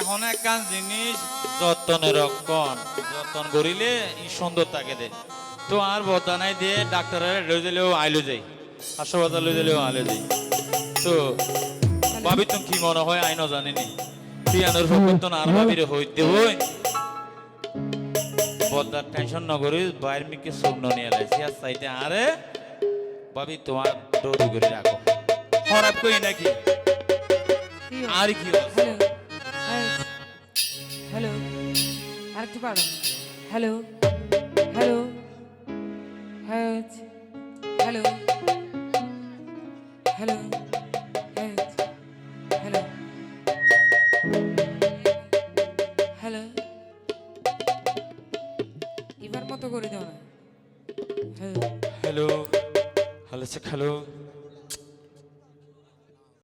এখন একখান জিনিস যত্নে রক্ষণ। যত্ন করিলে সুন্দর থাকে দে। তো আর বর্তমানে দিয়ে ডাক্তারের লই দিলেও আইলো যাই। হাসপাতাল লই দিলেও আইলো যাই। তো ভাবি তুমি কি মনে হয় আইন জানিনি পিয়ানোর ফকর আর ভাবিরে হই। বদার টেনশন ন করি বাইরে মিকে শুকনো নিয়ে লাইছি আর চাইতে আরে ভাবি তোমার দৌড়ি করে রাখো। খারাপ কই নাকি? আর কি? হ্যালো আরেকটু পারো hello hello hello hello hello hello এবার মতো করে দাও হ্যালো হ্যালো হ্যালো হ্যালো